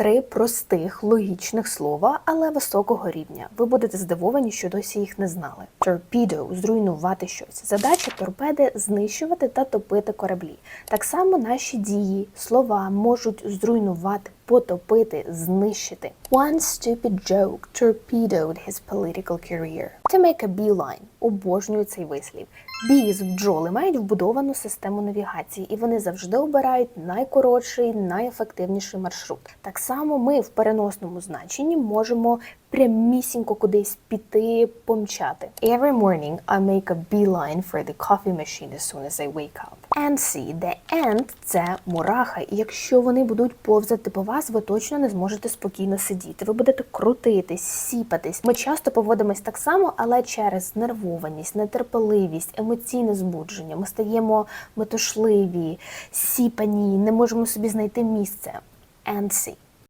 три простих логічних слова, але високого рівня. Ви будете здивовані, що досі їх не знали. Torpedo – зруйнувати щось. Задача торпеди знищувати та топити кораблі. Так само наші дії, слова можуть зруйнувати, потопити, знищити. One stupid joke torpedoed his political career. To make a beeline. Обожнюю цей вислів. Bees – бджоли мають вбудовану систему навігації, і вони завжди обирають найкоротший, найефективніший маршрут. Так само ми в переносному значенні можемо прямісінько кудись піти, помчати. Every morning I make a beeline for the coffee machine as soon as I wake up. Antsy. де ant – це мураха, і якщо вони будуть повзати по вас, ви точно не зможете спокійно сидіти. Ви будете крутитись, сіпатись. Ми часто поводимось так само, але через нервованість, нетерпеливість, емоційне збудження. Ми стаємо метушливі, сіпані, не можемо собі знайти місце. Antsy.